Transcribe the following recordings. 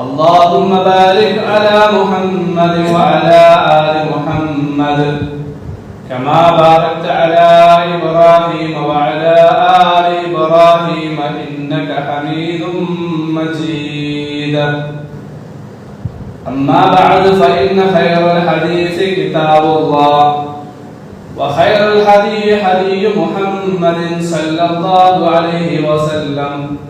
اللهم بارك على محمد وعلى آل محمد كما باركت على إبراهيم وعلى آل إبراهيم إنك حميد مجيد. أما بعد فإن خير الحديث كتاب الله وخير الهدي هدي محمد صلى الله عليه وسلم.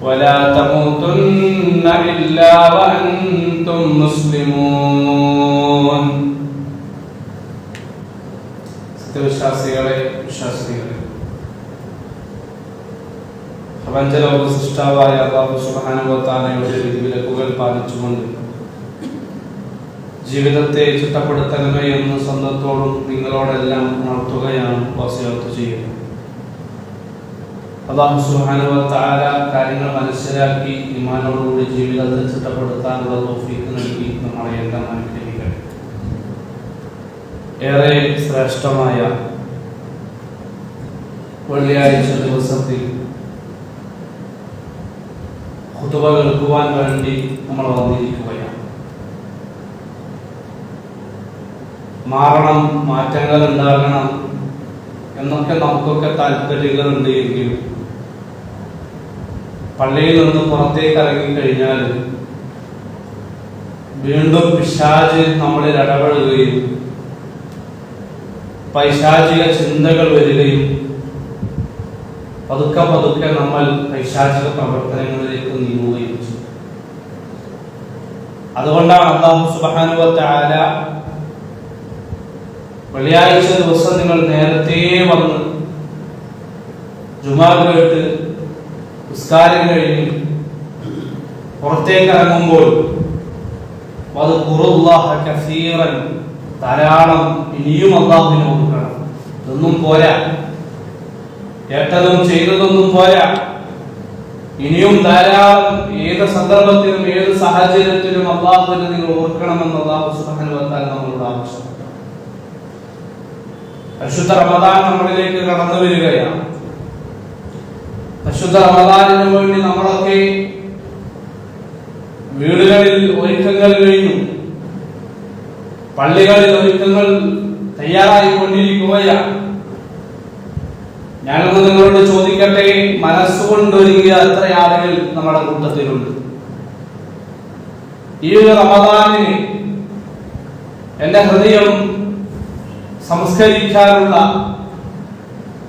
ولا تموتن إلا وأنتم مسلمون സത്യവിശ്വാസികളെ വിശ്വാസികളെ പ്രപഞ്ചലോക സൃഷ്ടാവായ അള്ളാഹു സുബ്ഹാനഹുവതആലയുടെ വിധിവിലക്കുകൾ പാലിച്ചുകൊണ്ട് ജീവിതത്തെ ചിട്ടപ്പെടുത്തണമേ എന്ന് സ്വന്തത്തോടും നിങ്ങളോടെല്ലാം ഉണർത്തുകയാണ് വസിയത്ത് ചെയ്യുന്നത് അള്ളാഹു സുബ്ഹാനഹുവതആല കാര്യങ്ങൾ മനസ്സിലാക്കി ഇമാനോടുകൂടി ജീവിതത്തെ ചിട്ടപ്പെടുത്താനുള്ള തോഫീക്ക് നൽകി നമ്മളെ എല്ലാം അനുഗ്രഹിക്കട്ടെ. ഏറെ ശ്രേഷ്ഠമായ വെള്ളിയാഴ്ച ദിവസത്തിൽ കുത്തുവ കേൾക്കുവാൻ വേണ്ടി നമ്മൾ വന്നിരിക്കുകയാണ്. മാറണം മാറ്റങ്ങൾ ഉണ്ടാകണം എന്നൊക്കെ നമുക്കൊക്കെ താല്പര്യങ്ങളുണ്ട് എങ്കിലും പള്ളിയിൽ നിന്ന് പുറത്തേക്ക് ഇറങ്ങിക്കഴിഞ്ഞാൽ വീണ്ടും പിശാജ് നമ്മളിൽ ഇടപെടുകയും പൈശാചിക ചിന്തകൾ വരികയും പതുക്കെ പതുക്കെ നമ്മൾ പൈശാചിക പ്രവർത്തനങ്ങളിലേക്ക് നീങ്ങുകയും ചെയ്യും. അതുകൊണ്ടാണ് അള്ളാഹു സുബാനുവത്താല വെള്ളിയാഴ്ച ദിവസം നിങ്ങൾ നേരത്തെ വന്ന് ജുമാ കേട്ട് നിസ്കാരം കഴിഞ്ഞ് പുറത്തേക്ക് ഇറങ്ങുമ്പോൾ കസീറൻ ധാരാളം ഇനിയും അള്ളാഹുവിനെ കൊടുക്കണം ഇതൊന്നും പോരാ. കേട്ടതും ചെയ്തതൊന്നും പോരാ. ഇനിയും ധാരാളം ഏത് സന്ദർഭത്തിലും ഏത് സാഹചര്യത്തിലും അള്ളാഹുവിനെ നിങ്ങൾ ഓർക്കണമെന്ന് അള്ളാഹു തആല നമ്മളോട് ആവശ്യപ്പെട്ടു. പരിശുദ്ധ റമദാൻ നമ്മളിലേക്ക് കടന്നു വരികയാണ്. പരിശുദ്ധ റമദാനിന് വേണ്ടി നമ്മളൊക്കെ വീടുകളിൽ ഒരുക്കങ്ങൾ കഴിഞ്ഞു. പള്ളികളിൽ ഒരുക്കങ്ങൾ തയ്യാറായി കൊണ്ടിരിക്കുകയാണ് ഞാനൊന്ന് നിങ്ങളോട് ചോദിക്കട്ടെ മനസ്സുകൊണ്ട് ഒരുങ്ങിയ എത്ര ആളുകൾ നമ്മുടെ കൂട്ടത്തിലുണ്ട്. ഈ ഒരു റമദാനിന് എന്റെ ഹൃദയം സംസ്കരിക്കാനുള്ള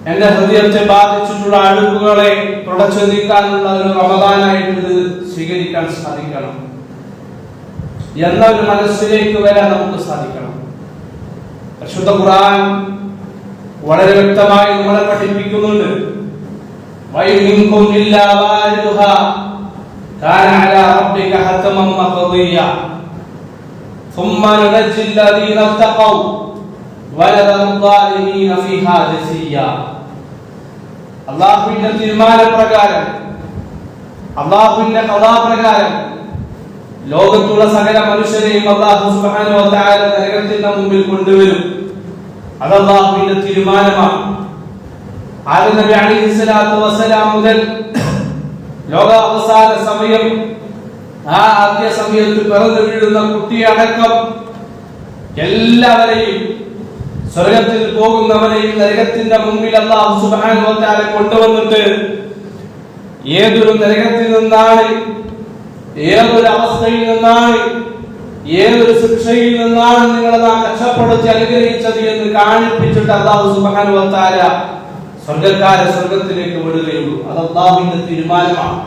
എന്റെ ഹൃദയത്തെ ബാധിച്ചിട്ടുള്ള അഴുക്കുകളെ തുടച്ചു നീക്കാനുള്ള ഒരു റമദാനായിട്ട് ഇത് സ്വീകരിക്കാൻ സാധിക്കണം എന്ന ഒരു മനസ്സിലേക്ക് വരാൻ നമുക്ക് സാധിക്കണം പരിശുദ്ധ ഖുർആൻ വളരെ വ്യക്തമായി നമ്മളെ പഠിപ്പിക്കുന്നുണ്ട് വൈമിൻകും ഇല്ലാ വാരിദുഹാ കാന അലാ റബ്ബിക ഹതമൻ മഖദിയ ثم ننجي الذين اتقوا ونذر الظالمين فيها جثيا അള്ളാഹുവിന്റെ തീരുമാനപ്രകാരം അള്ളാഹുവിന്റെ കഥാപ്രകാരം ലോകത്തുള്ള സകല മനുഷ്യരെയും അള്ളാഹു നരകത്തിന്റെ മുമ്പിൽ കൊണ്ടുവരും. അത് അള്ളാഹുവിന്റെ തീരുമാനമാണ്. ആദ്യ നബി അലൈഹി സ്വലാത്തു വസ്സലാം മുതൽ ലോക അവസാന സമയം ആ ആദ്യ സമയത്ത് പിറന്നു വീഴുന്ന കുട്ടിയടക്കം എല്ലാവരെയും സ്വർഗത്തിൽ പോകുന്നവരെയും നരകത്തിന്റെ മുമ്പിൽ അള്ളാഹു തആല കൊണ്ടുവന്നിട്ട് ഏതൊരു നരകത്തിൽ നിന്നാണ് ഏതൊരു അവസ്ഥയിൽ നിന്നാണ് ഏതൊരു ശിക്ഷയിൽ നിന്നാണ് നിങ്ങളെ നാം രക്ഷപ്പെടുത്തി അനുഗ്രഹിച്ചത് എന്ന് കാണിപ്പിച്ചിട്ട് അള്ളാഹു തആല സ്വർഗക്കാരെ സ്വർഗത്തിലേക്ക് വിടുകയുള്ളൂ. അത് അള്ളാഹുവിന്റെ തീരുമാനമാണ്.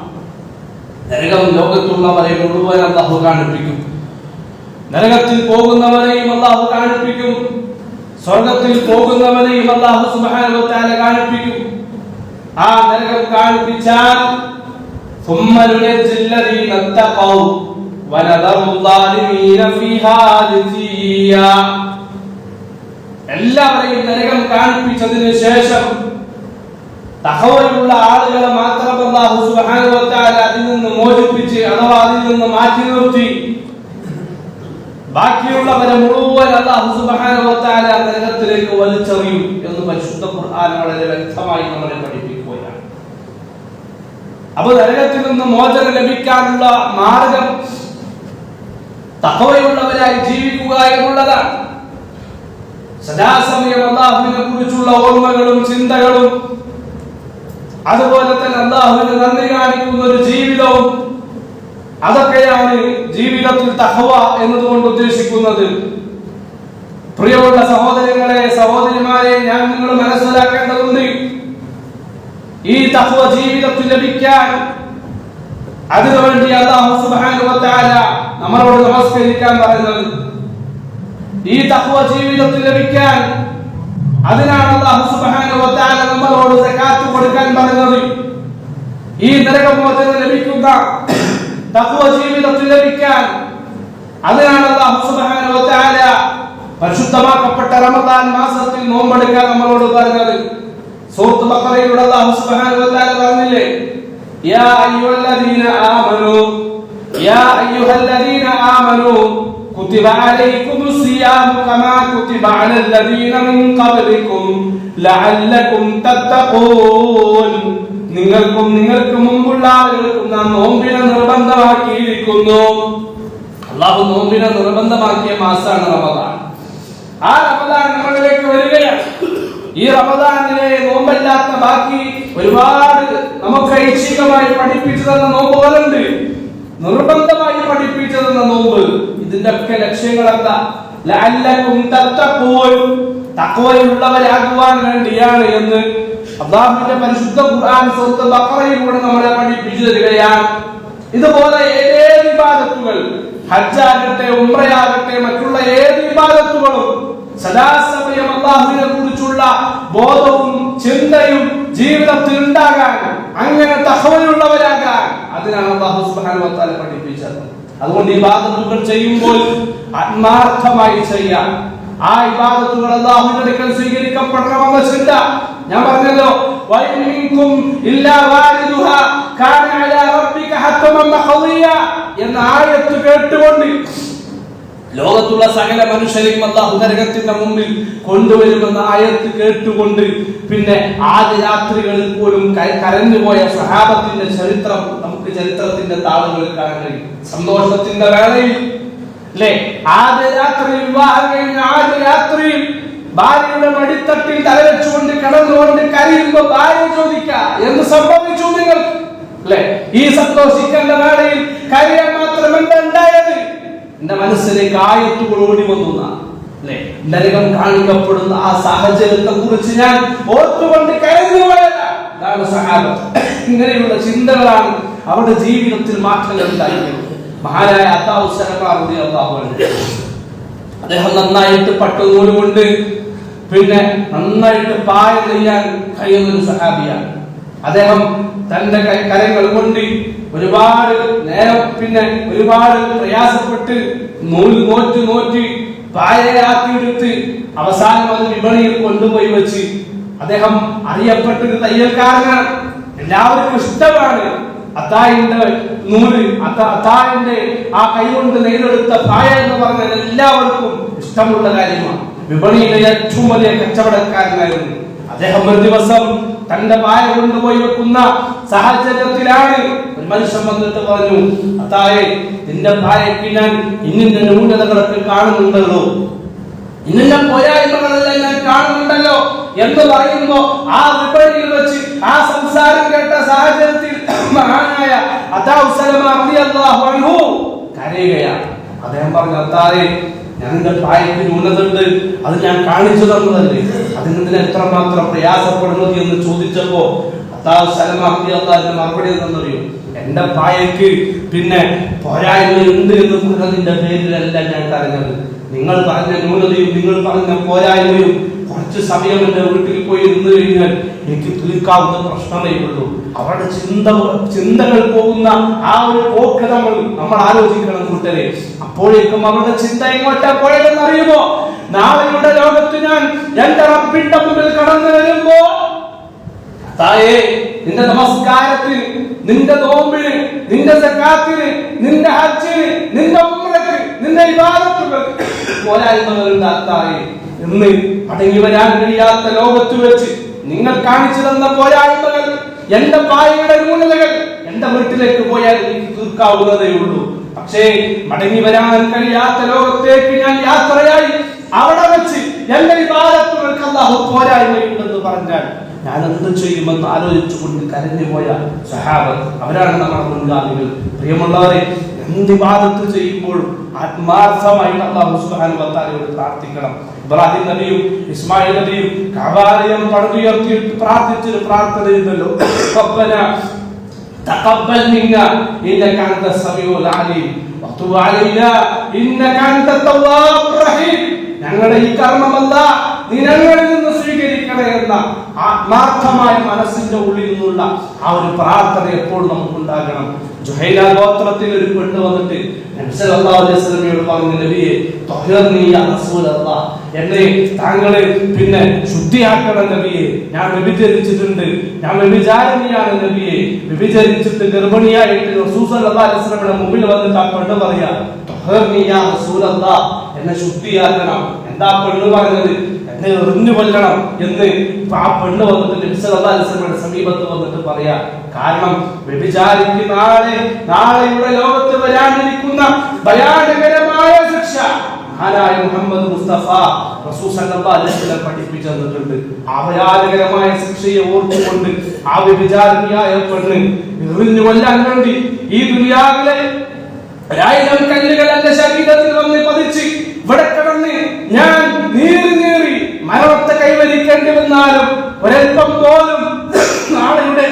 നരകം ലോകത്തുള്ളവരെ മുഴുവൻ അള്ളാഹു കാണിപ്പിക്കും. നരകത്തിൽ പോകുന്നവരെയും അള്ളാഹു കാണിപ്പിക്കും. സ്വർഗത്തിൽ പോകുന്നവരെയും അള്ളാഹു സുബ്ഹാനഹു വ തആല കാണിപ്പിക്കും ആ നരകം കാണിപ്പിച്ചാൽ ثم ننجي الذين اتقوا ونذر الظالمين فيها جثيا എല്ലാവരെയും നരകം കാണിപ്പിച്ചതിന് ശേഷം തഹവലുള്ള ആളുകളെ മാത്രം അല്ലാഹു സുബ്ഹാനഹു വ തആല അതിൽ നിന്ന് മോചിപ്പിച്ച് അഥവാ അതിൽ നിന്ന് മാറ്റി നിർത്തി ബാക്കിയുള്ളവരെ മുഴുവൻ അല്ലാഹു സുബ്ഹാനഹു വ തആല നരകത്തിലേക്ക് വലിച്ചെറിയും എന്ന് പരിശുദ്ധ ഖുർആൻ വളരെ വ്യക്തമായി നമ്മളെ പഠിപ്പിക്കുകയാണ്. അപ്പോൾ നരകത്തിൽ നിന്ന് മോചനം ലഭിക്കാനുള്ള മാർഗം തഖവയുള്ളവരായി ജീവിക്കുക എന്നുള്ളതാണ്. സദാസമയം അള്ളാഹുവിനെ കുറിച്ചുള്ള ഓർമ്മകളും ചിന്തകളും അതുപോലെ തന്നെ അള്ളാഹുവിന് നന്ദി കാണിക്കുന്ന ഒരു ജീവിതവും അതൊക്കെയാണ് ജീവിതത്തിൽ തഹവ എന്നതുകൊണ്ട് ഉദ്ദേശിക്കുന്നത്. പ്രിയമുള്ള സഹോദരങ്ങളെ സഹോദരിമാരെ ഞാൻ നിങ്ങൾ മനസ്സിലാക്കേണ്ടതുണ്ട്. ഈ തഹവ ജീവിതത്തിൽ ലഭിക്കാൻ അതിനുവേണ്ടി അള്ളാഹു സുബ്ഹാനഹു നമ്മളോട് നമസ്കരിക്കാൻ പറയുന്നത്. ഈ തഖ്വ ജീവിതത്തിൽ ലഭിക്കാൻ അതിനാണ് അല്ലാഹു സുബ്ഹാനഹു നമ്മളോട് സകാത്ത് കൊടുക്കാൻ പറയുന്നത് ഈ നരകമോചനം ലഭിക്കുന്ന തഖ്വ ജീവിതത്തിൽ ലഭിക്കാൻ അതിനാണ് അല്ലാഹു സുബ്ഹാനഹു വ തആല പരിശുദ്ധമാക്കപ്പെട്ട റമദാൻ മാസത്തിൽ നോമ്പെടുക്കാൻ നമ്മളോട് പറഞ്ഞത് സൂറത്ത് ബഖറയിലൂടെ അല്ലാഹു സുബ്ഹാനഹു വ തആല പറഞ്ഞില്ലേ യാ അയ്യുഹല്ലദീന ആമനൂ യാ അയ്യുഹല്ലദീന ആമനൂ كتب عليكم الصيام كما كتب على الذين من قبلكم لعلكم تتقون നിങ്ങൾക്കും നിങ്ങൾക്ക് മുമ്പുള്ള ആളുകൾക്കും നാം നോമ്പിനെ നിർബന്ധമാക്കിയിരിക്കുന്നു. അള്ളാഹു നോമ്പിനെ നിർബന്ധമാക്കിയ മാസമാണ് റമദാൻ. ആ റമദാൻ നമ്മളിലേക്ക് വരികയാണ്. ഈ റമദാനിലെ നോമ്പല്ലാത്ത ബാക്കി ഒരുപാട് നമുക്ക് ഐച്ഛികമായി പഠിപ്പിച്ചു തന്ന നോമ്പുകളുണ്ട്. നിർബന്ധമായി പഠിപ്പിച്ചു തന്ന നോമ്പ്. ഇതിന്റെ ഒക്കെ ലക്ഷ്യങ്ങൾ എന്താ തഖ്വയുള്ളവരാകുവാൻ വേണ്ടിയാണ് എന്ന് അള്ളാഹുവിന്റെ പരിശുദ്ധ ഖുർആൻ സൂറത്ത് ബഖറയിലൂടെ നമ്മളെ പഠിപ്പിച്ചു തരികയാണ് ഇതുപോലെ ഏത് വിവാദത്തുകൾ? ഹജ്ജാകട്ടെ ഉംറയാകട്ടെ മറ്റുള്ള ഏത് വിവാദത്തുകളും സദാസമയം അള്ളാഹുവിനെ കുറിച്ചുള്ള ബോധവും ചിന്തയും ജീവിതത്തിൽ ഉണ്ടാകാൻ അങ്ങനെ തഹവലുള്ളവരാകാൻ അതിനാണ് അള്ളാഹു സുബ്ഹാനഹു വ തആല പഠിപ്പിച്ചത്. അതുകൊണ്ട് ഈ ഇബാദത്തുകൾ ചെയ്യുമ്പോൾ ആത്മാർത്ഥമായി ചെയ്യാം. ആ ഇബാദത്തുകൾ അള്ളാഹുവിന്റെ അടുക്കൽ സ്വീകരിക്കപ്പെടണമെന്ന ചിന്ത ഞാൻ പറഞ്ഞല്ലോ ഇല്ലാ അലാ റബ്ബിക എന്ന ആയത്ത് കേട്ടുകൊണ്ട് ലോകത്തുള്ള സകല മനുഷ്യരെയും അള്ളാഹു നരകത്തിന്റെ മുമ്പിൽ കൊണ്ടുവരുമെന്ന ആയത്ത് കേട്ടുകൊണ്ട് പിന്നെ ആദ്യ രാത്രികളിൽ പോലും കരഞ്ഞുപോയ സഹാബത്തിന്റെ ചരിത്രം നമുക്ക് ചരിത്രത്തിന്റെ താളുകളിൽ കാണാൻ കഴിയും. സന്തോഷത്തിന്റെ വേളയിൽ അല്ലെ? ആദ്യ രാത്രിയിൽ വിവാഹം കഴിഞ്ഞ ആദ്യ രാത്രിയിൽ ഭാര്യയുടെ മടിത്തട്ടിൽ തലവെച്ചുകൊണ്ട് കിടന്നുകൊണ്ട് കരയുമ്പോ ഭാര്യ ചോദിക്ക എന്ന് സംഭവിച്ചു നിങ്ങൾ? അല്ലെ? ഈ സന്തോഷിക്കേണ്ട വേളയിൽ കരയാൻ മാത്രമല്ല എന്താ ഉണ്ടായത്. എന്റെ മനസ്സിലേക്ക് ആയത്തുകൾ ഓടി വന്നു അല്ലെ? നരകം കാണിക്കപ്പെടുന്ന ആ സാഹചര്യത്തെ കുറിച്ച് ഞാൻ ഓർത്തുകൊണ്ട് കരുതി പോയതാണ് സഹാബത്ത് ഇങ്ങനെയുള്ള ചിന്തകളാണ് അവരുടെ ജീവിതത്തിൽ മാറ്റങ്ങൾ ഉണ്ടായിരുന്നത് മഹാനായ അത്താഹു സലമാറുതി അള്ളാഹു അദ്ദേഹം നന്നായിട്ട് പട്ടുനൂൽ കൊണ്ട് പിന്നെ നന്നായിട്ട് പായ നെയ്യാൻ കഴിയുന്ന ഒരു സഹാബിയാണ്. അദ്ദേഹം തന്റെ കരങ്ങൾ കൊണ്ട് ഒരുപാട് നേരം പിന്നെ ഒരുപാട് പ്രയാസപ്പെട്ട് നൂൽ നോറ്റ് നോറ്റ് പായയാക്കിയെടുത്ത് അവസാനം അത് വിപണിയിൽ കൊണ്ടുപോയി വെച്ച് അദ്ദേഹം അറിയപ്പെട്ടൊരു തയ്യൽക്കാരനാണ്. എല്ലാവർക്കും ഇഷ്ടമാണ് അത്തായിന്റെ നൂൽ അത്ത- അത്തായിന്റെ ആ കൈ കൊണ്ട് നെയ്തെടുത്ത പായ എന്ന് പറഞ്ഞാൽ എല്ലാവർക്കും ഇഷ്ടമുള്ള കാര്യമാണ്. വിപണിയിലെ ഏറ്റവും വലിയ കച്ചവടക്കാരനായിരുന്നു. അദ്ദേഹം ഒരു ദിവസം തന്റെ പായ കൊണ്ടുപോയി വെക്കുന്ന സാഹചര്യത്തിലാണ് ഒരു മനുഷ്യൻ വന്നിട്ട് പറഞ്ഞു അത്തായെ നിന്റെ പായക്ക് ഞാൻ ഇന്നിന്റെ ന്യൂനതകളൊക്കെ കാണുന്നുണ്ടല്ലോ. ഇന്നിന്റെ പോരായ്മകളെല്ലാം ഞാൻ കാണുന്നുണ്ടല്ലോ എന്ന് പറയുമ്പോ ആ വിപണിയിൽ വെച്ച് ആ സംസാരം കേട്ട സാഹചര്യത്തിൽ മഹാനായ അതാ സലമ റളിയല്ലാഹു അൻഹു കരയുകയാണ്. അദ്ദേഹം പറഞ്ഞു അത്താറെ ഞാൻ എന്റെ പായക്ക് ന്യൂനതയുണ്ട്. അത് ഞാൻ കാണിച്ചു തന്നതല്ലേ? അതിന് എന്തിനാ എത്രമാത്രം പ്രയാസപ്പെടുന്നത് എന്ന് ചോദിച്ചപ്പോ മറുപടി തന്നറിയോ? എന്റെ പായക്ക് പിന്നെ പോരായ്മ ഉണ്ട് എന്ന് പറഞ്ഞതിന്റെ പേരിലല്ല ഞാൻ കരഞ്ഞത്. നിങ്ങൾ പറഞ്ഞ ന്യൂനതയും നിങ്ങൾ പറഞ്ഞ പോരായ്മയും കുറച്ച് സമയം എന്റെ വീട്ടിൽ പോയി ഇരുന്നു കഴിഞ്ഞാൽ എനിക്ക് തീർക്കാവുന്ന പ്രശ്നമേ ഉള്ളൂ. അവരുടെ ചിന്ത ചിന്തകൾ പോകുന്ന ആ ഒരു പോക്ക് നമ്മൾ നമ്മൾ ആലോചിക്കണം കൂട്ടരെ. അപ്പോഴേക്കും അവരുടെ ചിന്ത എങ്ങോട്ടാ പോയതെന്ന് അറിയുമോ? നാളെയുടെ ലോകത്ത് ഞാൻ എന്റെ റബ്ബിന്റെ മുമ്പിൽ കടന്നു വരുമ്പോ തായേ നിന്റെ നമസ്കാരത്തിൽ നിന്റെ നോമ്പിന് നിന്റെ സക്കാത്തിന് നിന്റെ ഹജ്ജിന് നിന്റെ ഉമ്രക്ക് നിന്റെ ഇബാദത്തുകൾക്ക് എന്ന് മടങ്ങി വരാൻ കഴിയാത്ത ലോകത്ത് വെച്ച് നിങ്ങൾ കാണിച്ചു തന്ന പോരായ്മകൾ എന്റെ പായയുടെ ന്യൂനതകൾ എന്റെ വീട്ടിലേക്ക് പോയാൽ എനിക്ക് തീർക്കാവുന്നതേ ഉള്ളൂ. പക്ഷേ മടങ്ങി വരാൻ കഴിയാത്ത ലോകത്തേക്ക് ഞാൻ യാത്രയായി. അവിടെ വെച്ച് എന്റെ വിവാദത്തുകൾക്ക് അള്ളാഹു പോരായ്മയുണ്ടെന്ന് പറഞ്ഞാൽ ഞാൻ എന്ത് ചെയ്യുമെന്ന് ആലോചിച്ചുകൊണ്ട് കരഞ്ഞു പോയ സഹാബത്ത് അവരാണ് നമ്മുടെ മുൻഗാമികൾ. പ്രിയമുള്ളവരെ എന്ത് വിവാദത്ത് ചെയ്യുമ്പോഴും ആത്മാർത്ഥമായിട്ട് അള്ളാഹു സുബ്ഹാനഹു വ പ്രാർത്ഥിക്കണം. ഇബ്രാഹിം നബിയും ഇസ്മായിൽ നബിയും കബാലയം പടുത്തുയർത്തിയിട്ട് പ്രാർത്ഥിച്ചൊരു പ്രാർത്ഥനയുണ്ടല്ലോ. تقبل منا انك انت السميع العليم وتب علينا انك انت التواب الرحيم ഞങ്ങളുടെ ഈ കർമ്മമല്ല നീ ഞങ്ങളിൽ നിന്ന് എന്ന ആത്മാർത്ഥമായ മനസ്സിന്റെ ഉള്ളിൽ നിന്നുള്ള ആ ഒരു പ്രാർത്ഥന എപ്പോഴും നമുക്കുണ്ടാകണം? ജുഹൈല ഗോത്രത്തിൽ ഒരു പെണ്ണ് വന്നിട്ട് എന്നെ താങ്കളെ പിന്നെ ശുദ്ധിയാക്കണം നബിയെ. ഞാൻ വ്യഭിചരിച്ചിട്ടുണ്ട്. ഞാൻ വ്യഭിചാരിണിയാണ് നബിയെ. വ്യഭിചരിച്ചിട്ട് ഗർഭിണിയായിട്ട് മുമ്പിൽ വന്നിട്ട് ആ പെണ്ണ് പറയാ എന്നെ ശുദ്ധിയാക്കണം. എന്താ പെണ്ണ് പറഞ്ഞത്? എറിഞ്ഞു കൊല്ലണം എന്ന് ആ പെണ്ണ് വന്നിട്ട് നബി സല്ലല്ലാഹു സമീപത്ത് വന്നിട്ട് പറയാ. കാരണം വ്യഭിചാരിക്ക് നാളെ നാളെയുടെ ലോകത്ത് വരാനിരിക്കുന്ന ഭയാനകരമായ ശിക്ഷ. മുഹമ്മദ് മുസ്തഫ ആ പെണ്ണ് ഈ ഞാൻ കൈവരിക്കേണ്ടി വന്നാലും ഒരൽപ്പം പോലും നാളെയുടെ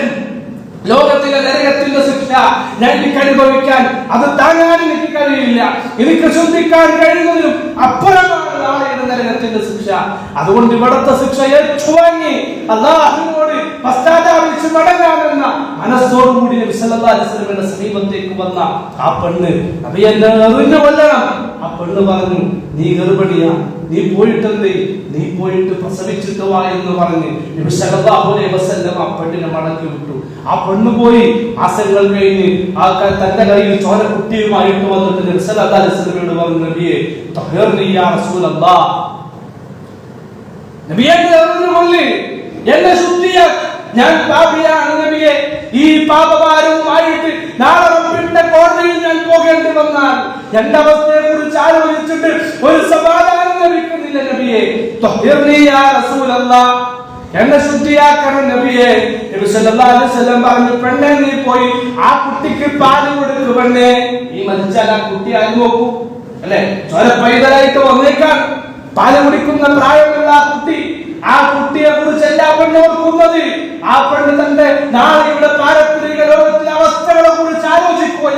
ലോകത്തിലെ നരകത്തിന്റെ ശിക്ഷ ഞാൻ എനിക്ക് അനുഭവിക്കാൻ അത് താങ്ങാൻ എനിക്ക് കഴിയില്ല. എനിക്ക് ശ്രദ്ധിക്കാൻ കഴിയുന്നതിനും അപ്പുറമാണ് നാളെയുടെ നരകത്തിന്റെ ശിക്ഷ. അതുകൊണ്ട് ഇവിടുത്തെ ശിക്ഷ ഏറ്റുവാങ്ങി അള്ളാഹുവിനോട് പശ്ചാത്താപിച്ച് മനസ്സോടുകൂടി സല്ലല്ലാഹു അലൈഹി വസല്ലമയുടെ സമീപത്തേക്ക് വന്ന ആ പെണ്ണ് നബി എന്നെ ആ പെണ്ണ് പറഞ്ഞു നീ ഗർഭിണിയാ നീ പോയിട്ടെന്തേ? നീ പോയിട്ട് പ്രസവിച്ചിട്ട് വാ എന്ന് പറഞ്ഞ് നബി സല്ലല്ലാഹു അലൈഹി വസല്ലം ആ പെണ്ണിനെ മടക്കി വിട്ടു. ആ പെണ്ണ് പോയി. മാസങ്ങൾ കഴിഞ്ഞ് ആ തന്റെ കയ്യിൽ ചോര കുട്ടിയുമായിട്ട് വന്നിട്ട് നബി സല്ലല്ലാഹു അലൈഹി വസല്ലമയോട് പറഞ്ഞു നബിയെ തഹീർനി യാ റസൂലല്ലാഹ് നബിയെ എറിഞ്ഞു കൊല്ല് എന്നെ ശുദ്ധിയാക്ക് ഞാൻ പാപിയാണ് നബിയെ ഈ പാപഭാരവുമായിട്ട് നാളെ റബ്ബിന്റെ കോടതിയിൽ ഞാൻ പോകേണ്ടി വന്നാൽ എന്റെ അവസ്ഥയെ കുറിച്ച് ആലോചിച്ചിട്ട് ഒരു സമാധാനം ലഭിക്കുന്നില്ല നബിയെ. എന്നെ ശുദ്ധിയാക്കണം നബിയെ. നബി അലൈഹി വസല്ലം പറഞ്ഞു പെണ്ണെ നീ പോയി ആ കുട്ടിക്ക് പാൽ കൊടുക്കു പെണ്ണെ. ഈ മരിച്ചാൽ ആ കുട്ടി നോക്കൂ അല്ലെ? ചോര പൈതലായിട്ട് വന്നേക്കാൻ പാൽ കുടിക്കുന്ന പ്രായമുള്ള ആ കുട്ടി ആ കുട്ടിയെ കുറിച്ച് എല്ലാ പെണ്ണും ആ പെണ്ണ് തന്റെ നാളെയുടെ പാരമ്പര്യ ലോകത്തിലെ അവസ്ഥകളെ കുറിച്ച് ആലോചിക്കുക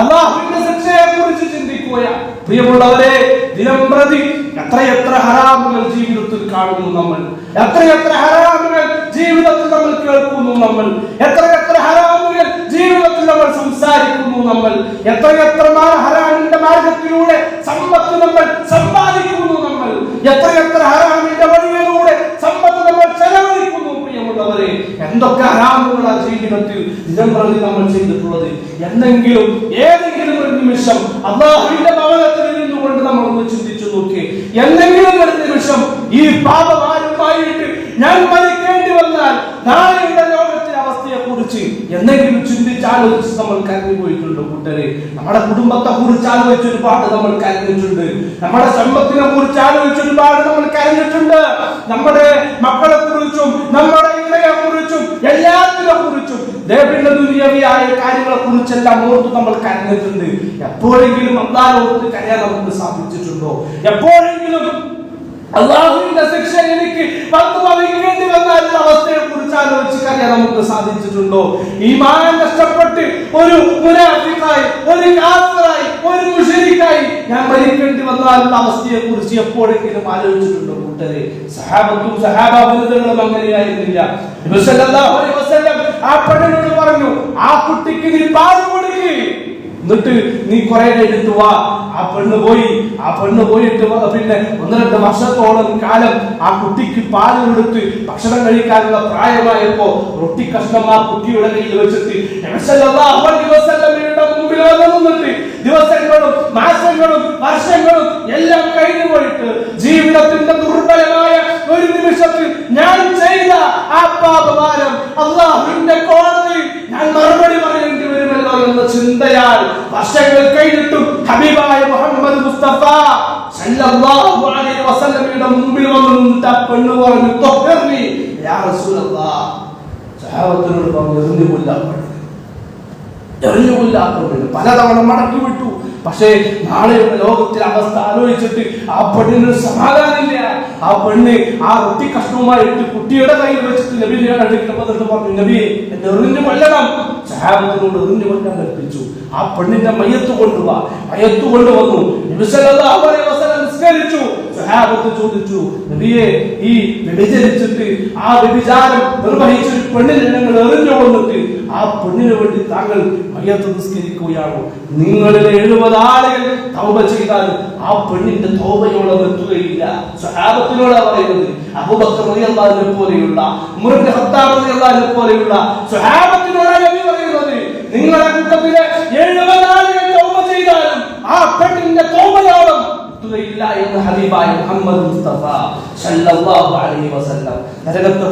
അള്ളാഹുവിന്റെ ശിക്ഷയെ കുറിച്ച് ചിന്തിക്കുക പ്രിയമുള്ളവരെ ദിനം പ്രതി എത്രയെത്ര ഹറാമുകൾ ജീവിതത്തിൽ കാണുന്നു നമ്മൾ. എത്രയെത്ര ഹറാമുകൾ ജീവിതത്തിൽ നമ്മൾ കേൾക്കുന്നു നമ്മൾ. എത്രയെത്ര ഹറാമുകൾ ജീവിതത്തിൽ നമ്മൾ സംസാരിക്കുന്നു നമ്മൾ. എത്രയെത്ര ഹറാമിന്റെ മാർഗത്തിലൂടെ സമ്പത്ത് നമ്മൾ സമ്പാദിക്കുന്നു നമ്മൾ. എത്രയെത്ര ഹറാമിന്റെ വഴികളിലൂടെ സമ്പത്ത് നമ്മൾ ചെലവഴിക്കുന്നു പ്രിയമുള്ളവരെ. എന്തൊക്കെ ആരാമുകളാ ജീവിതത്തിൽ ദിനം നമ്മൾ ചെയ്തിട്ടുള്ളത്? എന്തെങ്കിലും ഏതെങ്കിലും ഒരു നിമിഷം അള്ളാഹുവിന്റെ ഭവനത്തിൽ നിന്നുകൊണ്ട് നമ്മൾ ഒന്ന് ചിന്തിച്ചു നോക്കി എന്തെങ്കിലും ഒരു നിമിഷം ഈ പാപഭാരമായിട്ട് ഞാൻ മരിക്കേണ്ടി വന്നാൽ നാളെയുടെ ലോകത്തിലെ അവസ്ഥയെ കുറിച്ച് എന്തെങ്കിലും ചിന്തിച്ചാലോചിച്ച് നമ്മൾ കരഞ്ഞു പോയിട്ടുണ്ട് കൂട്ടരെ. നമ്മുടെ കുടുംബത്തെ കുറിച്ച് ആലോചിച്ച് ഒരുപാട് നമ്മൾ കരഞ്ഞിട്ടുണ്ട്. നമ്മുടെ സമ്പത്തിനെ കുറിച്ച് ആലോചിച്ച് ഒരുപാട് നമ്മൾ കരഞ്ഞിട്ടുണ്ട്. നമ്മുടെ മക്കളെ കുറിച്ചും നമ്മുടെ ഇണയെ കുറിച്ചും എല്ലാത്തിനെ കുറിച്ചും ദേവിന്റെ ദുര്യവിയായ കാര്യങ്ങളെ കുറിച്ചെല്ലാം ഓർത്ത് നമ്മൾ കരഞ്ഞിട്ടുണ്ട്. എപ്പോഴെങ്കിലും അന്താലോകത്ത് കരയാൻ നമുക്ക് സാധിച്ചിട്ടുണ്ടോ? എപ്പോഴെങ്കിലും അള്ളാഹുവിന്റെ ശിക്ഷ എനിക്ക് പത്ത് വഹിക്കേണ്ടി വന്നാലുള്ള അവസ്ഥയെ കുറിച്ച് ആലോചിച്ച് കരയാൻ നമുക്ക് സാധിച്ചിട്ടുണ്ടോ? ഈ മാനം നഷ്ടപ്പെട്ട് ഒരു മുനാഫിക്കായി ഒരു കാസറായി ഒരു മുഷരിക്കായി ഞാൻ മരിക്കേണ്ടി വന്നാലുള്ള അവസ്ഥയെ കുറിച്ച് എപ്പോഴെങ്കിലും ആലോചിച്ചിട്ടുണ്ടോ കൂട്ടരെ? സഹാബത്തും സഹാബാബിനുകളും അങ്ങനെയായിരുന്നില്ല. ആ പെണ്ണിനോട് പറഞ്ഞു ആ കുട്ടിക്ക് നീ പാൽ കൊടുക്ക. എന്നിട്ട് നീ കുറെ എടുത്തു വാ. ആ പെണ്ണ് പോയി ആ പെണ്ണ് പോയിട്ട് പിന്നെ ഒന്ന് രണ്ട് വർഷത്തോളം കാലം ആ കുട്ടിക്ക് പാൽ കൊടുത്ത് ഭക്ഷണം കഴിക്കാനുള്ള പ്രായമായപ്പോ റൊട്ടി കഷ്ണം ആ കുട്ടിയുടെ കയ്യിൽ വെച്ചിട്ട് മുമ്പിൽ ദിവസങ്ങളും മാസങ്ങളും വർഷങ്ങളും എല്ലാം കഴിഞ്ഞു പോയിട്ട് ജീവിതത്തിന്റെ ചെയ്ത ആ പാപഭാരം അള്ളാഹുവിന്റെ കോടതി ഞാൻ മറുപടി പറയേണ്ടി വരുമല്ലോ എന്ന ചിന്തയാൽ വർഷങ്ങൾ കഴിഞ്ഞിട്ടും ഹബീബായ മുഹമ്മദ് മുസ്തഫ സല്ലല്ലാഹു അലൈഹി വസല്ലമയുടെ മുമ്പിൽ വന്ന് നിന്നിട്ട് ആ പെണ്ണ് പറഞ്ഞു "തൊഹ്റിനി യാ റസൂലല്ലാഹ്." സഹാബത്തിനോട് പറഞ്ഞു എറിഞ്ഞുകൊല്ല എറിഞ്ഞുകൊല്ല പലതവണ മടക്കി വിട്ടു. പക്ഷേ നാളെയുള്ള ലോകത്തിലെ അവസ്ഥ ആലോചിച്ചിട്ട് ആ പെണ്ണിന് സമാധാനമില്ല. ആ പെണ്ണ് ആ കുട്ടി കഷ്ണവുമായിട്ട് കുട്ടിയുടെ കയ്യിൽ വെച്ചിട്ട് നബി ഞാൻ വന്നിട്ട് പറഞ്ഞു നബി എന്റെ എറിഞ്ഞു കൊല്ലണം. സഹാബത്തിനോട് എറിഞ്ഞു കൊല്ലാൻ കൽപ്പിച്ചു. ആ പെണ്ണിന്റെ മയത്ത് കൊണ്ടുവാ. മയത്ത് കൊണ്ടുവന്നു. നിസ്കരിച്ചു. സഹാബത്ത് ചോദിച്ചു നബിയെ ഈ വ്യഭിചരിച്ചിട്ട് ആ വ്യഭിചാരം നിർവഹിച്ച ഒരു പെണ്ണിനെ ഞങ്ങൾ എറിഞ്ഞു കൊന്നിട്ട് ആ പെണ്ണിന് വേണ്ടി താങ്കൾ മയ്യത്ത് നിസ്കരിക്കുകയാണോ നിങ്ങളിലെ എഴുപത് ആളുകൾ തൗബ ചെയ്താൽ ആ പെണ്ണിന്റെ തൗബയോളം എത്തുകയില്ല സഹാബത്തിനോടാ പറയുന്നത് അബൂബക്കർ റളിയല്ലാഹുവിനെ പോലെയുള്ള ഇബ്നു ഖത്താബ് റളിയല്ലാഹുവിനെ പോലെയുള്ള സഹാബത്തിനോടാണ് നബി പറയുന്നത് നിങ്ങളുടെ കൂട്ടത്തിലെ എഴുപത് ആളുകൾ തൗബ ചെയ്താലും ആ പെണ്ണിന്റെ തൗബയോളം ഹബീബായ മുഹമ്മദ് മുസ്തഫ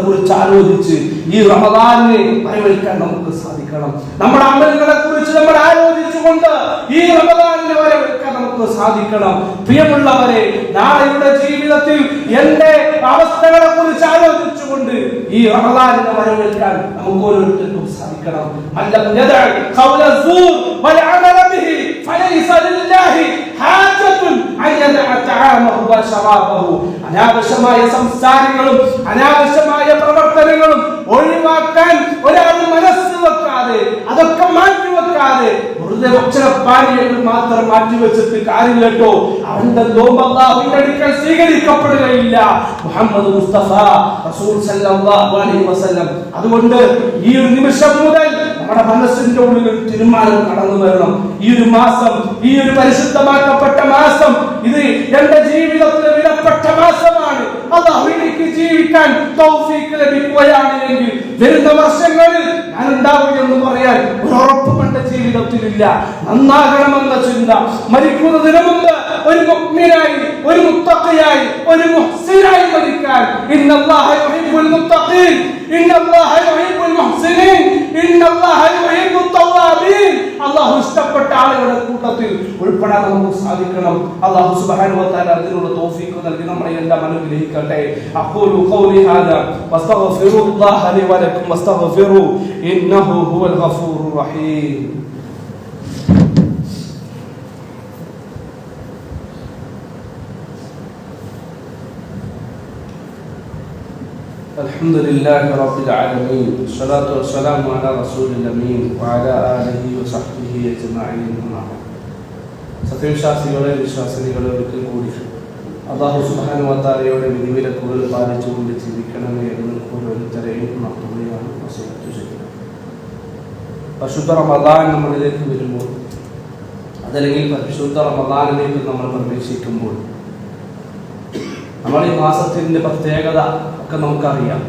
കുറിച്ച് ആലോചിച്ച് ഈ റമദാനിനെ വരവേൽക്കാൻ നമുക്ക് സാധിക്കണം. നമ്മുടെ അമലുകളെ കുറിച്ച് നമ്മൾ ആലോചിച്ചുകൊണ്ട് ഈ റമദാനിനെ വരവേൽക്കാൻ നമുക്ക് സാധിക്കണം. പ്രിയമുള്ളവരെ നാളെയുടെ ജീവിതത്തിൽ എന്റെ അവസ്ഥകളെ കുറിച്ച് ആലോചിച്ചുകൊണ്ട് ഈ റമദാനിനെ വരവേൽക്കാൻ നമുക്ക് ഓരോരുത്തർക്കും സാധിക്കണം. യദഅ ഖൗല സൂർ വൽഅമല ബിഹി ഫലൈസ ലില്ലാഹി അനാവശ്യമായ സംസാരങ്ങളും അനാവശ്യമായ പ്രവർത്തനങ്ങളും ഒഴിവാക്കാൻ ഒരാൾ മനസ്സ് വെക്കാതെ അതൊക്കെ മാറ്റി വെക്കാതെ വെറുതെ ഭക്ഷണപ്പാനീയങ്ങൾ മാത്രം മാറ്റി വെച്ചിട്ട് കാര്യം കേട്ടോ. അവന്റെ അടുക്കൽ സ്വീകരിക്കപ്പെടുകയില്ല. മുഹമ്മദ് മുസ്തഫ റസൂൽ വസല്ലം. അതുകൊണ്ട് ഈ ഒരു നിമിഷം മുതൽ നമ്മുടെ മനസ്സിന്റെ ഉള്ളിൽ ഒരു തീരുമാനം കടന്നു വരണം. ഈ ഒരു മാസം ഈ ഒരു പരിശുദ്ധമാക്കപ്പെട്ട മാസം ഇത് എന്റെ ജീവിതത്തിലെ വിലപ്പെട്ട മാസമാണ്. അത് അവിടേക്ക് ജീവിക്കാൻ തൗഫീക്ക് ലഭിക്കുകയാണ് എങ്കിൽ വരുന്ന വർഷങ്ങളിൽ ഞാൻ ഉണ്ടാവുമെന്ന് പറയാൻ ഒരു ഉറപ്പും എന്റെ ജീവിതത്തിലില്ല. നന്നാകണമെന്ന ചിന്ത. മരിക്കുന്നതിന് മുമ്പ് ഒരു മുഅ്മിനായി ഒരു മുത്തഖിയായി ഒരു മുഹ്സിനായി മരിക്കാൻ. ഇന്നല്ലാഹ യുഹിബ്ബുൽ മുത്തഖീൻ ഇന്നല്ലാഹ യുഹിബ്ബുൽ മുഹ്സിനീൻ ഇന്നല്ലാഹ യുഹിബ്ബുൽ തവ്വാബീൻ. അല്ലാഹു ഇഷ്ടപ്പെട്ട ആളുകളുടെ കൂട്ടത്തിൽ ഉൾപ്പെടാൻ നമുക്ക് സാധിക്കണം. അല്ലാഹു സുബ്ഹാനഹു വ അതിനുള്ള തൗഫീഖ് നൽകി നമ്മളെ എല്ലാം അനുഗ്രഹിക്കട്ടെ. അഖൂലു ഖൗലി ഹാദാ വസ്തഗ്ഫിറുല്ലാഹ ലി വലക്കും വസ്തഗ്ഫിറു ഇന്നഹു ഹുവൽ ഗഫൂറുർ റഹീം. الحمد لله رب العالمين الصلاة والسلام على رسول الأمين وعلى آله وصحبه أجمعين أما بعد. സത്യവിശ്വാസികളെ വിശ്വാസിനികളെ ഒരിക്കൽ കൂടി അള്ളാഹു സുബാനു വത്താരയുടെ വിധിവിലക്കുകൾ പാലിച്ചുകൊണ്ട് ജീവിക്കണമേ എന്ന് ഓരോരുത്തരെയും ഉണർത്തുകയാണ് വസീയത്ത് ചെയ്യുന്നത് പരിശുദ്ധ റമദാൻ നമ്മളിലേക്ക് വരുമ്പോൾ അതല്ലെങ്കിൽ പരിശുദ്ധ റമദാനിലേക്ക് നമ്മൾ പ്രവേശിക്കുമ്പോൾ നമ്മൾ ഈ മാസത്തിന്റെ പ്രത്യേകത ഒക്കെ നമുക്കറിയാം.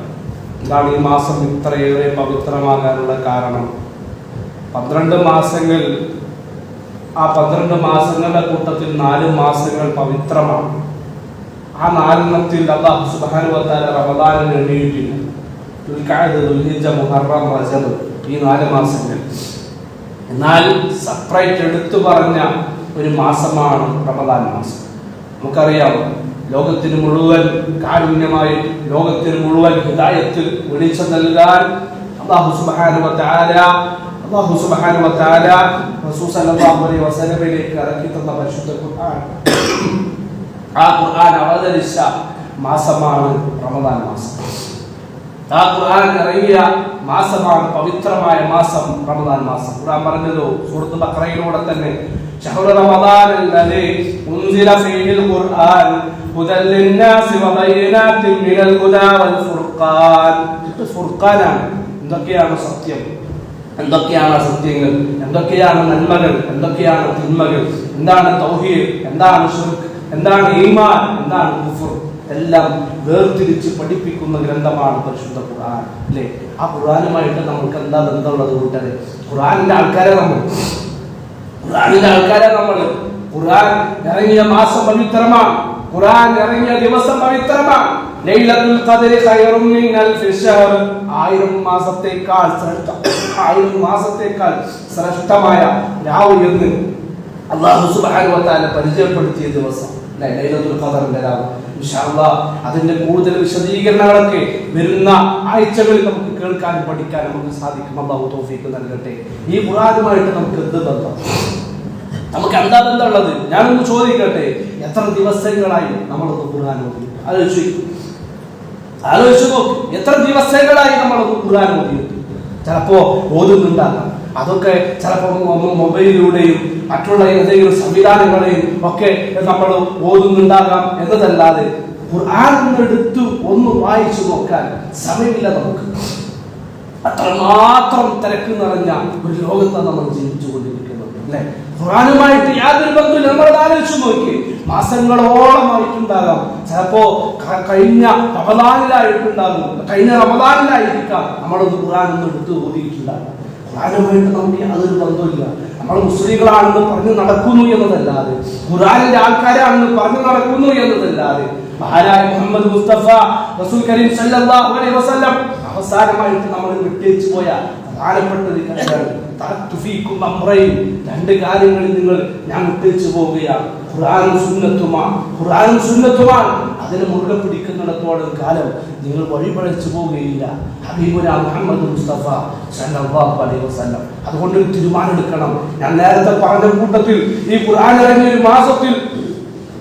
എന്താണ് ഈ മാസം ഇത്രയേറെ പവിത്രമാകാനുള്ള കാരണം? പന്ത്രണ്ട് മാസങ്ങൾ ആ പന്ത്രണ്ട് മാസങ്ങളുടെ കൂട്ടത്തിൽ നാല് മാസങ്ങൾ പവിത്രമാണ്. ആ നാലെണ്ണത്തിൽ അള്ളാഹു തആല റമദാനിൽ എണ്ണിയിട്ടില്ല. മുഹറം ഈ നാല് മാസങ്ങൾ. എന്നാൽ സെപ്പറേറ്റ് എടുത്തു പറഞ്ഞ ഒരു മാസമാണ് റമദാൻ മാസം. നമുക്കറിയാം ലോകത്തിന് മുഴുവൻ കാരുണ്യമായി ലോകത്തിന് മുഴുവൻ ഹിതായത്തിൽ വെളിച്ചം നൽകാൻ അള്ളാഹു സുബാനുമത്താര അള്ളാഹു സുബാനുമത്താര റസൂസ് അല്ലാഹു അലൈഹി വസല്ലമയിലേക്ക് ഇറക്കി തന്ന പരിശുദ്ധ ഖുർആൻ. ആ ഖുർആൻ അവതരിച്ച മാസമാണ് റമദാൻ മാസം. ആ ഖുർആൻ ഇറങ്ങിയ മാസമാണ് പവിത്രമായ മാസം റമദാൻ മാസം. ഖുർആൻ പറഞ്ഞത്? സുഹൃത്ത് ബക്രയിലൂടെ തന്നെ. ഷഹ്റു റമദാൻ അല്ലദീ ഉൻസില ഫീഹിൽ ഖുർആൻ هدى للناس وبينات من الهدى والفرقان ഇത് ഫുർഖാനാണ് എന്തൊക്കെയാണ് സത്യം എന്തൊക്കെയാണ് സത്യങ്ങൾ എന്തൊക്കെയാണ് നന്മകൾ എന്തൊക്കെയാണ് തിന്മകൾ എന്താണ് തൗഹീദ് എന്താണ് ഷിർക്ക് എന്താണ് ഈമാൻ എന്താണ് കുഫർ എല്ലാം വേർതിരിച്ച് പഠിപ്പിക്കുന്ന ഗ്രന്ഥമാണ് പരിശുദ്ധ ഖുർആൻ അല്ലേ ആ ഖുർആനുമായിട്ട് നമുക്ക് എന്താ ബന്ധമുള്ളത് കൂട്ടരെ ഖുർആനിന്റെ ആൾക്കാരെ നമ്മൾ ഖുർആനിന്റെ ആൾക്കാരെ നമ്മൾ ഖുർആൻ ഇറങ്ങിയ മാസം പവിത്രമാണ് ഖുർആൻ ഇറങ്ങിയ ദിവസം പവിത്രമാണ്. ലൈലത്തുൽ ഖദ്രി ഖൈറും മിൻ അൽഫി ഷഹർ ആയിരം മാസത്തേക്കാൾ ശ്രേഷ്ഠ ആയിരം മാസത്തേക്കാൾ ശ്രേഷ്ഠമായ രാവ് എന്ന് അള്ളാഹു സുബ്ഹാനഹു വ തആല പരിചയപ്പെടുത്തിയ ദിവസം. ലൈലത്തുൽ ഖദറിന്റെ രാവ്. അതിന്റെ കൂടുതൽ വിശദീകരണങ്ങളൊക്കെ വരുന്ന ആഴ്ചകളിൽ നമുക്ക് കേൾക്കാനും പഠിക്കാനും നമുക്ക് സാധിക്കും. അള്ളാഹു തൗഫീഖ് നൽകട്ടെ. ഈ ഖുർആനുമായിട്ട് നമുക്ക് എന്ത് ബന്ധം? നമുക്ക് എന്താ ബന്ധമുള്ളത് ഞാനൊന്ന് ചോദിക്കട്ടെ? എത്ര ദിവസങ്ങളായി നമ്മളൊന്ന് ഖുർആൻ ഓതി ആലോചിച്ചു ആലോചിച്ചു നോക്ക്. എത്ര ദിവസങ്ങളായി നമ്മളൊന്ന് ഖുർആൻ ഓതിയിട്ട്? ചിലപ്പോ ഓതുന്നുണ്ടാകാം. അതൊക്കെ ചിലപ്പോൾ മൊബൈലിലൂടെയും മറ്റുള്ള ഏതെങ്കിലും സംവിധാനങ്ങളെയും ഒക്കെ നമ്മൾ ഓതുന്നുണ്ടാകാം എന്നതല്ലാതെ ഖുർആൻ ഒന്ന് വായിച്ചു നോക്കാൻ സമയമില്ല നമുക്ക്. അത്രമാത്രം തിരക്ക് നിറഞ്ഞ ഒരു ലോകത്താണ് നമ്മൾ ജീവിച്ചു കൊണ്ടിരിക്കുന്നത് അല്ലെ? ഖുർആനുമായിട്ട് യാതൊരു ബന്ധമില്ല നമ്മൾ ആലോചിച്ചു നോക്കി മാസങ്ങളോളമായിട്ടുണ്ടാകാം ചിലപ്പോ കഴിഞ്ഞ റമദാനിലായിട്ടുണ്ടാകും. കഴിഞ്ഞ റമദാനിലായിരിക്കാം ഖുറാൻ ഒന്ന് എടുത്ത് ഓതിയിട്ടുണ്ടാകും ഖുറാനുമായിട്ട് നമുക്ക് യാതൊരു ബന്ധമില്ല നമ്മൾ മുസ്ലിങ്ങളാണെന്ന് പറഞ്ഞു നടക്കുന്നു എന്നതല്ലാതെ ഖുറാനിന്റെ ആൾക്കാരാണെന്ന് പറഞ്ഞു നടക്കുന്നു എന്നതല്ലാതെ മഹാനായ മുഹമ്മദ് മുസ്തഫ റസൂൽ കരീം സല്ലല്ലാഹു അലൈഹി വസല്ലം അവസാനമായിട്ട് നമ്മൾ വിട്ടേച്ചു പോയ പ്രധാനപ്പെട്ട ഒരു കാര്യമാണ് അംറൈൻ. രണ്ട് കാര്യങ്ങളിൽ നിങ്ങൾ ഞാൻ വിട്ടേച്ചു പോവുകയാണ്. ഖുർആനും സുന്നത്തുമാണ് സുന്നത്തുമാണ്. അതിനെ മുറുകെ പിടിക്കുന്നിടത്തോളം കാലം നിങ്ങൾ വഴിപഴച്ചു പോവുകയില്ല. മുഹമ്മദ് മുസ്തഫ സല്ലല്ലാഹു അലൈഹി വസല്ലം. അതുകൊണ്ട് തീരുമാനമെടുക്കണം ഞാൻ നേരത്തെ പറഞ്ഞ കൂട്ടത്തിൽ ഈ ഖുർആൻ ഇറങ്ങിയ ഒരു മാസത്തിൽ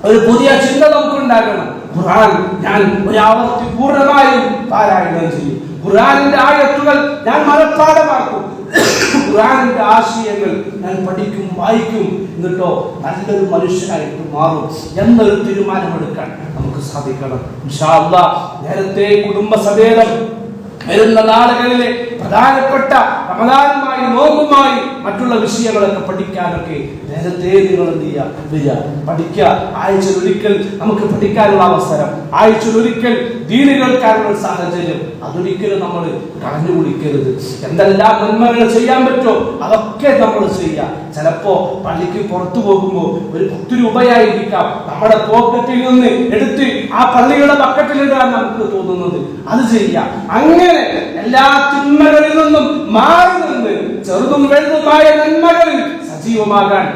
ഒരു പുതിയ ചിന്ത നമുക്ക് ഉണ്ടാക്കണം ഖുർആൻ ഞാൻ ഒരു ആവർത്തി പൂർണമായും പാരായണം ചെയ്യും. ഖുർആനിന്റെ ആയത്തുകൾ ഞാൻ മനഃപ്പാഠമാക്കും ഖുർആനിന്റെ ആശയങ്ങൾ ഞാൻ പഠിക്കും വായിക്കും. എന്നിട്ടോ നല്ലൊരു മനുഷ്യനായിട്ട് മാറും എന്നൊരു തീരുമാനമെടുക്കാൻ നമുക്ക് സാധിക്കണം. ഇൻഷാ അല്ലാഹ് നേരത്തെ കുടുംബസമേതം വരുന്ന നാളുകളിലെ പ്രധാനപ്പെട്ട റമദാനുമായി നോമ്പുമായി മറ്റുള്ള വിഷയങ്ങളൊക്കെ പഠിക്കാനൊക്കെ നേരത്തെ നിങ്ങൾ എന്ത് ചെയ്യുക പഠിക്കുക ആഴ്ചയിൽ ഒരിക്കൽ നമുക്ക് പഠിക്കാനുള്ള അവസരം. ആഴ്ചയിൽ ഒരിക്കൽ ദീന് കേൾക്കാനുള്ള ഒരു സാഹചര്യം. അതൊരിക്കലും നമ്മൾ കളഞ്ഞു കുടിക്കരുത് എന്തെല്ലാം നന്മകൾ ചെയ്യാൻ പറ്റുമോ അതൊക്കെ നമ്മൾ ചെയ്യുക. ചിലപ്പോ പള്ളിക്ക് പുറത്തു പോകുമ്പോൾ ഒരു പത്ത് രൂപയായിരിക്കാം നമ്മുടെ പോക്കറ്റിൽ നിന്ന് എടുത്ത് ആ പള്ളിയുടെ ബക്കറ്റിലിടാൻ നമുക്ക് തോന്നുന്നത്. അത് ചെയ്യാം അങ്ങനെ എല്ലാ തിന്മകളിൽ നിന്നും മാറി നിന്ന് ചെറുതും വലുതുമായ നന്മകളിൽ സജീവമാകാൻ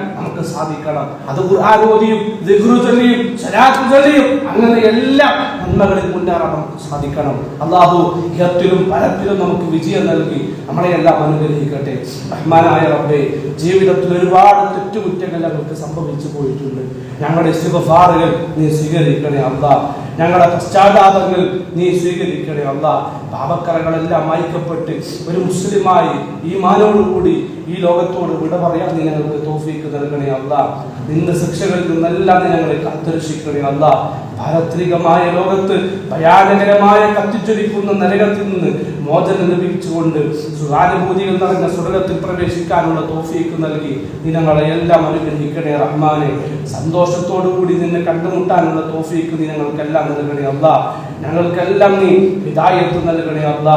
നമുക്ക് സാധിക്കണം. അത് ഖുർആൻ ഓതിയും ദിക്റു ചൊല്ലിയും അങ്ങനെ എല്ലാ നന്മകളിൽ മുന്നേറാൻ നമുക്ക് സാധിക്കണം. അള്ളാഹു ഹത്തിലും പരത്തിലും നമുക്ക് വിജയം നൽകി നമ്മളെ എല്ലാം അനുഗ്രഹിക്കട്ടെ. ബഹ്മാനായ റബ്ബേ ജീവിതത്തിൽ ഒരുപാട് തെറ്റുകുറ്റങ്ങൾ ഞങ്ങൾക്ക് സംഭവിച്ചു പോയിട്ടുണ്ട്. ഞങ്ങളുടെ ശുഭഫാറുകൾ നീ സ്വീകരിക്കണേ അല്ലാ. ഞങ്ങളുടെ പശ്ചാത്താപങ്ങൾ നീ സ്വീകരിക്കണേ അല്ല. പാപക്കറകളെല്ലാം മായ്ക്കപ്പെട്ട് ഒരു മുസ്ലിമായി ഈ മാനോടുകൂടി ഈ ലോകത്തോട് വിട പറയാൻ നീ ഞങ്ങൾക്ക് തോഫീക്ക് നൽകണേ അല്ല നിന്റെ ശിക്ഷകളിൽ നിന്നെല്ലാം ഞങ്ങളെ കാത്തുരക്ഷിക്കണേ അല്ല പാരത്രികമായ ലോകത്ത് ഭയാനകരമായ കത്തിച്ചൊലിക്കുന്ന നരകത്തിൽ നിന്ന് മോചനം ലഭിച്ചുകൊണ്ട് സുഖാനുഭൂതികൾ നിറഞ്ഞ സ്വർഗത്തിൽ പ്രവേശിക്കാനുള്ള തോഫീക്ക് നൽകി നീ എല്ലാം അനുഗ്രഹിക്കണേ റഹ്മാനെ. സന്തോഷത്തോടു കൂടി നിന്നെ കണ്ടുമുട്ടാനുള്ള തോഫീക്ക് നീ നൽകണേ അല്ല ഞങ്ങൾക്കെല്ലാം നീ ഹിദായത്ത് നൽകണേ അല്ല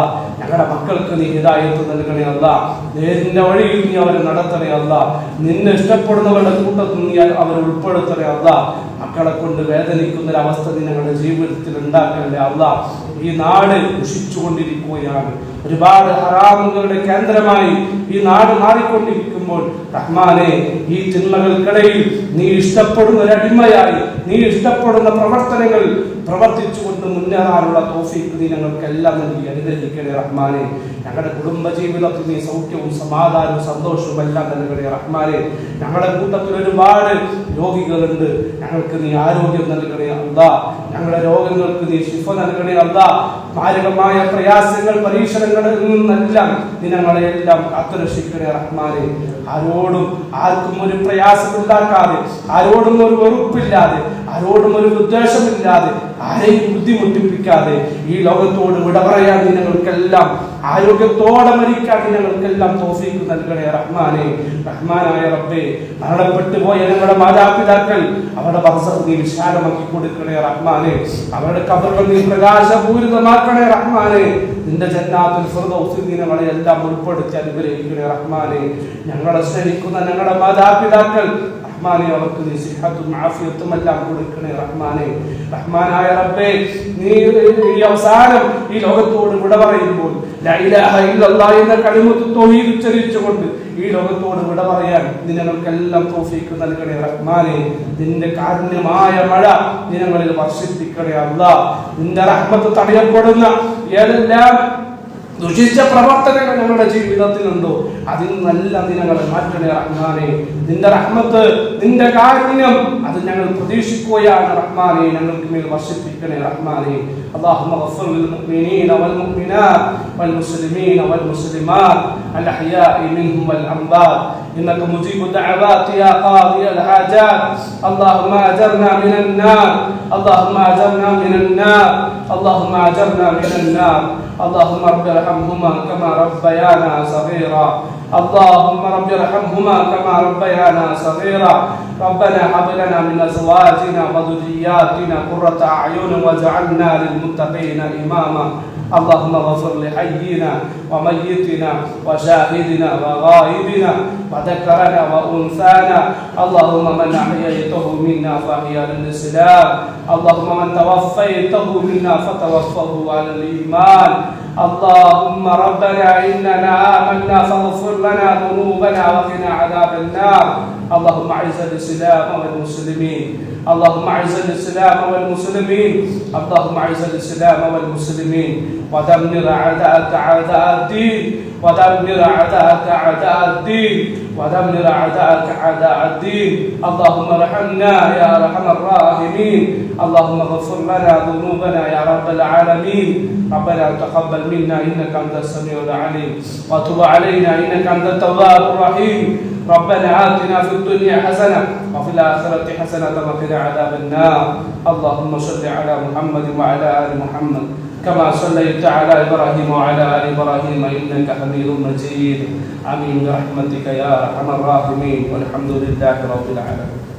ഞങ്ങളുടെ മക്കൾക്ക് നീ ഹിദായത്ത് നൽകണേ അല്ല നേരിന്റെ വഴിയിൽ നീ അവരെ നടത്തണേ അല്ല നിന്നെ ഇഷ്ടപ്പെടുന്നവരുടെ കൂട്ടത്തിൽ നീ അവരെ ഉൾപ്പെടുത്തണേ അല്ല മക്കളെ കൊണ്ട് വേദനിക്കുന്ന ഒരു നീ ഞങ്ങളുടെ ജീവിതത്തിൽ ഉണ്ടാക്കണേ അല്ല ഈ നാട് ദുഷിച്ചുകൊണ്ടിരിക്കുകയാണ്. ഒരുപാട് ഹറാമുകളുടെ കേന്ദ്രമായി ഈ നാട് മാറിക്കൊണ്ടിരിക്കുമ്പോൾ റഹ്മാനെ ഈ തിന്മകൾക്കിടയിൽ നീ ഇഷ്ടപ്പെടുന്ന ഒരടിമയായി നീ ഇഷ്ടപ്പെടുന്ന പ്രവർത്തനങ്ങൾ പ്രവർത്തിച്ചുകൊണ്ട് മുന്നേറാനുള്ള തോഫീക്ക് നീ ഞങ്ങൾക്കെല്ലാം നൽകി. അനുഗ്രഹിക്കണേ റഹ്മാനെ. ഞങ്ങളുടെ കുടുംബ ജീവിതത്തിൽ നീ സൗഖ്യവും സമാധാനവും സന്തോഷവും എല്ലാം നൽകണേ റഹ്മാനെ. ഞങ്ങളുടെ കൂട്ടത്തിൽ ഒരുപാട് രോഗികളുണ്ട്. ഞങ്ങൾക്ക് നീ ആരോഗ്യം നൽകണേ അല്ല ഞങ്ങളുടെ രോഗങ്ങൾക്ക് നീ ശിഫ നൽകണേ അല്ല മാരകമായ പ്രയാസങ്ങൾ പരീക്ഷണങ്ങളിൽ നിന്നെല്ലാം നീ ഞങ്ങളെ എല്ലാം കാത്തുരക്ഷിക്കണേ റഹ്മാനെ. ആരോടും ആർക്കും ഒരു പ്രയാസം ഉണ്ടാക്കാതെ ആരോടും ഒരു വെറുപ്പില്ലാതെ ആരോടും ഒരു ഉദ്ദേശമില്ലാതെ ആരെയും ബുദ്ധിമുട്ടിപ്പിക്കാതെ ഈ ലോകത്തോട് വിട പറയാൻ ഞങ്ങൾക്കെല്ലാം ആരോഗ്യത്തോടെ മരിക്കാൻ ഞങ്ങൾക്കെല്ലാം തോഫീക്ക് നൽകണേ റഹ്മാനെ. റഹ്മാനായ റബ്ബേ മരണപ്പെട്ടു പോയ ഞങ്ങളുടെ മാതാപിതാക്കൾ അവരുടെ ബർസഖ് നീ വിശാലമാക്കി കൊടുക്കണേ റഹ്മാനെ. അവരുടെ കബറുകൾ പ്രകാശപൂരിതമാക്കണേ റഹ്മാനെ. നിന്റെ ജന്നാത്തുൽ ഫിർദൗസിൽ നീ എല്ലാം ഉൾപ്പെടുത്തി അനുഗ്രഹിക്കണേ റഹ്മാനെ. ഞങ്ങളെ സ്നേഹിക്കുന്ന ഞങ്ങളുടെ മാതാപിതാക്കൾ റഹ്മാനെ അവർക്ക് നീ സിഹത്തും ആഫിയത്തും എല്ലാം കൊടുക്കണേ റഹ്മാനെ. റഹ്മാനായ റബ്ബേ നീ ഈ അവസാനം ഈ ലോകത്തോട് വിട പറയുമ്പോൾ എന്ന കലിമത്ത് തൗഹീദ് ഉച്ചരിച്ചുകൊണ്ട് ഈ ലോകത്തോട് വിട പറയാൻ നിനങ്ങൾക്കെല്ലാം തോഫീക്ക് നൽകണേ റഹ്മാനെ. നിന്റെ കാരുണ്യമായ മഴ നിനങ്ങളിൽ വർഷിപ്പിക്കണേ അല്ല നിന്റെ റഹ്മത്ത് തടയപ്പെടുന്ന ഏതെല്ലാം ദുഷിച്ച പ്രവർത്തനങ്ങൾ ഞങ്ങളുടെ ജീവിതത്തിലുണ്ടോ അതിൽ നല്ല ദിനങ്ങളെ മാറ്റണേ റഹ്മാനെ നിന്റെ റഹ്മത്ത് നിന്റെ കാരുണ്യം അത് ഞങ്ങൾ പ്രതീക്ഷിക്കുകയാണ് റഹ്മാനെ ഞങ്ങൾക്ക് മേൽ വർഷിപ്പിക്കണേ റഹ്മാനെ اللهم اغفر للمؤمنين والمؤمنات والمسلمين والمسلمات الاحياء منهم والاموات انك مجيب الدعوات يا قاضي الحاجات اللهم اجرنا من النار اللهم اجرنا من النار اللهم اجرنا من النار. اللهم رب ارحمهما كما ربيانا صغيرا. اللهم رب ارحمهما كما ربيانا صغيرا. ربنا هب لنا من ازواجنا وذرياتنا قرة اعين واجعلنا للمتقين اماما. اللهم اغفر لحينا وميتنا وشاهدنا وغائبنا وذكرنا وأنثانا. اللهم من أحييته منا فاحيا للإسلام. اللهم من توفيته منا فتوفه على الإيمان. اللهم ربنا إننا آمنا فاغفر لنا ذنوبنا وقنا عذاب النار. اللهم اعز الاسلام والمسلمين. اللهم اعز الاسلام والمسلمين. اللهم اعز الاسلام والمسلمين. ودمر اعداءك اعداء الدين. ودمر اعداءك اعداء الدين. ودمر اعداءك اعداء الدين اللهم ارحمنا يا أرحم الراحمين. اللهم اغفر لنا ذنوبنا يا رب العالمين. ربنا تقبل منا إنك أنت السميع العليم. وتب علينا إنك أنت التواب الرحيم. ربنا آتنا في الدنيا حسنة وفي الآخرة حسنة وقنا عذاب النار. اللهم صل على محمد وعلى آل محمد. كما صليت على إبراهيم وعلى آل إبراهيم إنك حميد مجيد. آمين برحمتك يا أرحم الراحمين. والحمد لله رب العالمين.